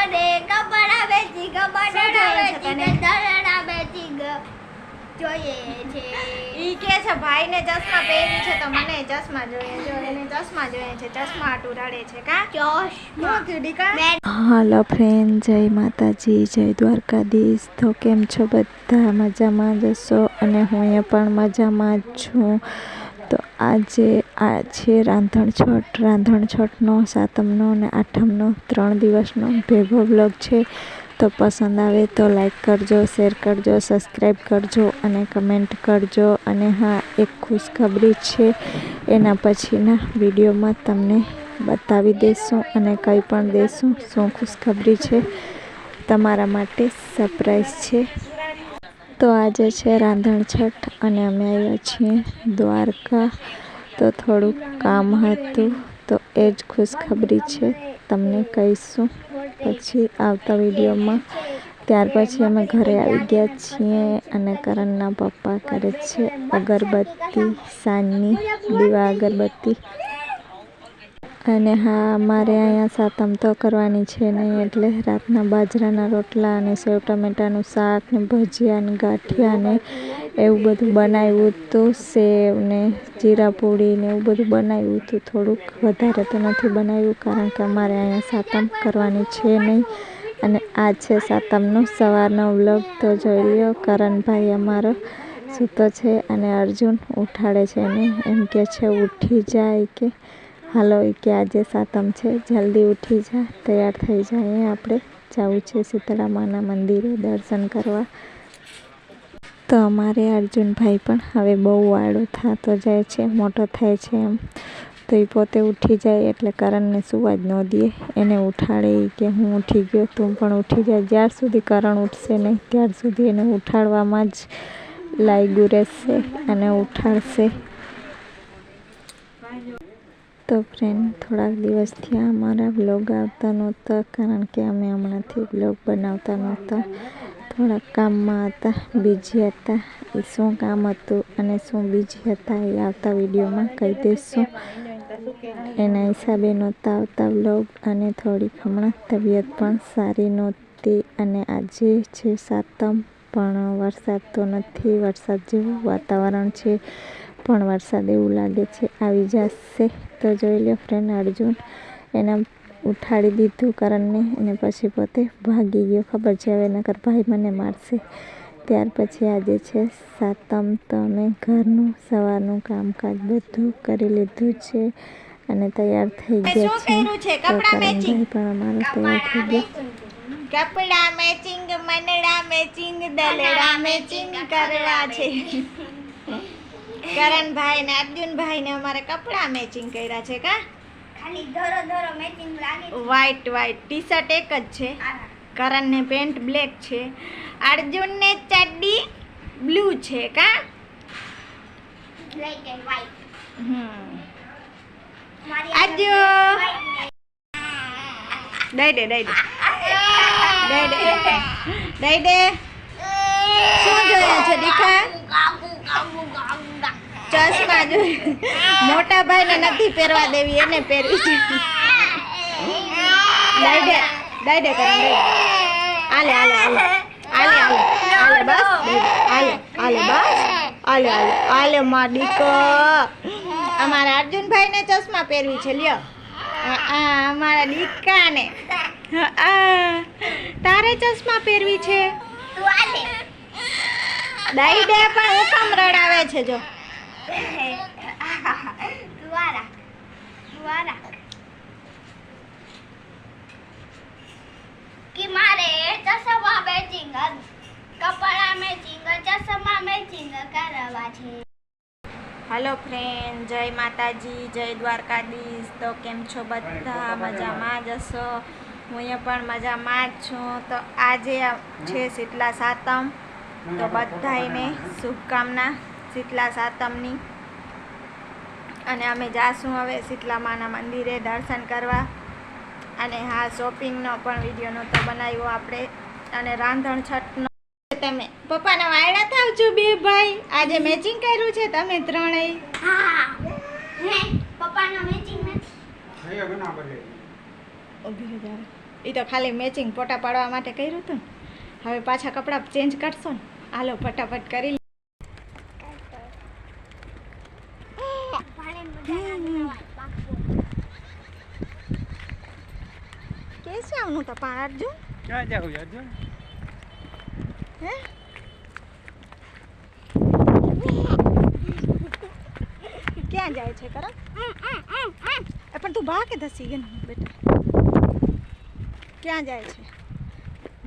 મને કપડા મેચિંગ શું બટાટા જોઈએ છે તને? મેચિંગ દરડા જોઈએ છે. ઈ કે છે ભાઈને ચશ્મા પહેરી છે તો મને ચશ્મા જોઈએ જો એને ચશ્મા જોઈએ છે ચશ્મા આટું રડે છે કા? ચશ્મા. દીકા હાલો ફ્રેન્ડ જય માતાજી જય દ્વારકાધીશ. તો કેમ છો બધા? મજામાં જશો અને હું અહીંયા પણ મજામાં જ છું. તો આજે આ છે રાંધણ છઠ રાંધણ છઠનો સાતમનો અને આઠમનો ત્રણ દિવસનો ભેગો બ્લોગ છે. તો પસંદ આવે તો લાઈક કરજો, શેર કરજો, સબસ્ક્રાઈબ કરજો અને કમેન્ટ કરજો. અને હા, એક ખુશખબરી છે. એના પછીના વિડીયોમાં તમને બતાવી દઈશું અને કંઈ પણ દઈશું શું ખુશખબરી છે? તમારા માટે સરપ્રાઈઝ છે. તો આજે છે રાંધણ છઠ અને અમે આવ્યા છીએ દ્વારકા. તો થોડુંક કામ હતું તો એ જ ખુશખબરી છે, તમને કહીશું. પછી આવતા વિડીયોમાં. ત્યાર પછી અમે ઘરે આવી ગયા છીએ અને કરણના પપ્પા કરે છે અગરબત્તી સાંજની દીવા અગરબત્તી. અને હા, મારે અહીંયા સાતમ તો કરવાની છે નહીં એટલે રાતના બાજરાના રોટલા અને સેવ ટમેટાનું શાક ને ભજીયા ને ગાંઠિયા ને એવું બધું બનાવ્યું હતું સેવ ને જીરા ને એવું બધું બનાવ્યું હતું થોડુંક વધારે તો નથી બનાવ્યું કારણ કે અમારે અહીંયા સાતમ કરવાની છે નહીં. અને આ છે સાતમનો સવારનો વ્લોગ તો જોઈ લ્યો, કરણભાઈ અમારો સૂતો છે અને અર્જુન ઉઠાડે છે એને એમ કે છે, ઉઠી જાય કે હાલો કે આજે સાતમ છે, જલ્દી ઉઠી જા, તૈયાર થઈ જાય આપણે જવું છે શીતળા માના મંદિરે દર્શન કરવા. તો અમારે અર્જુનભાઈ પણ હવે બહુ વાળો થતો જાય છે, મોટો થાય છે એમ. તો એ પોતે ઉઠી જાય, એટલે કરણને સુવા જ ન દે. એને ઉઠાડે કે હું ઉઠી ગયો, તું પણ ઉઠી જાય જ્યાર સુધી કરણ ઉઠશે નહીં, ત્યાર સુધી એને ઉઠાડવામાં જ લાગ્યું રહેશે અને ઉઠાડશે. તો ફ્રેન્ડ થોડાક દિવસથી અમારા બ્લોગ આવતા નહોતા, કારણ કે અમે હમણાંથી બ્લોગ બનાવતા નહોતા. થોડાક કામમાં હતા બીજી હતા. એ શું કામ હતું અને શું બીજી હતા એ આવતા વિડીયોમાં કહી દઈશું એના હિસાબે નહોતા આવતા બ્લોગ અને થોડીક હમણાં તબિયત પણ સારી નહોતી અને આજે છે સાતમ, પણ વરસાદ તો નથી, વરસાદ જેવું વાતાવરણ છે. પણ વરસાદ એવું લાગે છે. આવી જશે તો જોઈ લો ફ્રેન્ડ અર્જુન. એને ઉઠાડી દીધું કરણને અને પછી પોતે ભાગી ગયો. ખબર છે હવે નકર ભાઈ મને મારશે. ત્યાર પછી આજે છે સાતમ. તો અમે ઘરનું સવારનું કામકાજ બધું કરી લીધું છે અને તૈયાર થઈ શું ગયા છે. તો? કરણભાઈ પણ અમારો તૈયાર થઈ ગયો. કપડા મેચિંગ મનડા મેચિંગ દલડા મેચિંગ કરવા છે. કરણભાઈ ને અર્જુનભાઈ ને અમારે કપડા મેચિંગ કર્યા છે કા? ખાલી ધોરો ધોરો મેચિંગ લાગે વ્હાઈટ વ્હાઈટ ટી શર્ટ એક જ છે. કરણ ને પેન્ટ બ્લેક છે. અર્જુન ને ચડ્ડી બ્લુ છે કા? Black and white hmm. આજો. દઈ દે દઈ દે. દઈ દે. દઈ દે. શું જોઈએ છે દીકા ચશ્મા જો મોટા ભાઈને નથી પહેરવા દેવી એને પહેરવી છે કરણ દઈ દે. આલે આલે આલે આલે આલે આલે બસ. આલે આલે બસ. આલે આલે આલે મા દીકો. અમારા અર્જુનભાઈને ચશ્મા પહેરવી છે લ્યો. આ અમારા દીકાને. આ તારે ચશ્મા પહેરવી છે? દે પણ હું કામ રડાવે છે જો. રાખ તું આ રાખ કે મારે ચશ્મા મેચિંગ કપડા મેચિંગ ચશ્મા મેચિંગ કરવા છે હલો ફ્રેન્ડ જય માતાજી જય દ્વારકાધીશ તો કેમ છો બધા મજામાં જ હશો હું અહીંયા પણ મજામાં જ છું તો આજે છે શીતલા સાતમ તો બધાને શુભકામના શીતલા સાતમની. અને અમે જાશું હવે શીતલા માના મંદિરે દર્શન કરવા. અને હા શોપિંગનો પણ વીડિયો નહોતો બનાવ્યો આપણે. અને રાંધણ છઠનો. તમે પપ્પાના વાયડા થાવ છો બે ભાઈ. આજે મેચિંગ કર્યું છે તમે ત્રણેય. હા. હે પપ્પાનો મેચિંગ નથી. ઊભી રહો જરા. એ તો ખાલી મેચિંગ ફોટા પાડવા માટે કર્યું હતું હવે પાછા કપડાં ચેન્જ કરશો ને. હાલો ફટાફટ કરી લે. ભાણે મજાના નવા પાકું. કે છે આવનું તો પાડ જો ક્યાં જાવ યાર જો હે? ક્યાં જાય છે કરો એ પણ તું ભા કે ધસી ગઈ ને બેટા? ક્યાં જાય છે?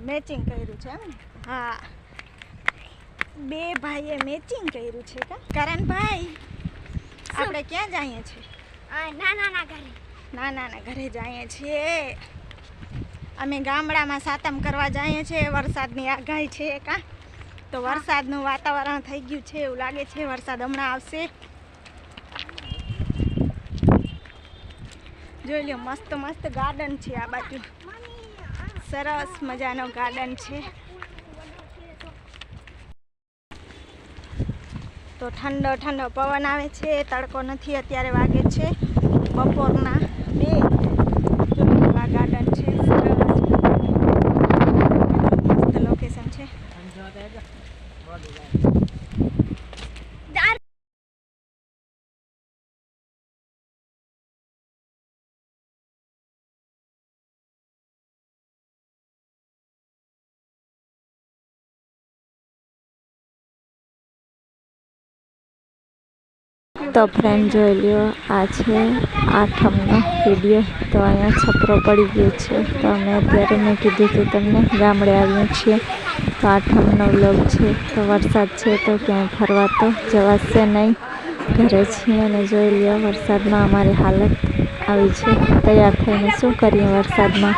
મેચિંગ કર્યું છે એમ ને? હા. બે ભાઈએ મેચિંગ કર્યું છે કા? કરણભાઈ આપણે ક્યાં જઈએ છીએ? આ નાના ના ઘરે. નાનાના ઘરે જઈએ છીએ. અમે ગામડામાં સાતમ કરવા જઈએ છીએ વરસાદની આગાહી છે કા તો વરસાદનું વાતાવરણ થઈ ગયું છે એવું લાગે છે વરસાદ હમણાં આવશે. જોઈ લો મસ્ત મસ્ત ગાર્ડન છે આ બાજુ. સરસ મજાનો ગાર્ડન છે. તો ઠંડો ઠંડો પવન આવે છે તડકો નથી અત્યારે વાગે છે બપોરના બે જો આ ગાર્ડન છે સરસ મસ્ત લોકેશન છે દાર તો ફ્રેન્ડ જોઈ લ્યો, આ છે આઠમનો વીડિયો તો અહીંયા છપરો પડી ગયો છે. તો અમે અત્યારે મેં કીધું હતું તમને, ગામડે આવ્યું છીએ. તો આઠમનો વ્લોગ છે. તો વરસાદ છે તો ક્યાંય ફરવા તો જવાશે નહીં. ઘરે છીએ અને જોઈ લ્યો વરસાદમાં અમારી હાલત આવી છે. તૈયાર થઈને શું કરીએ વરસાદમાં?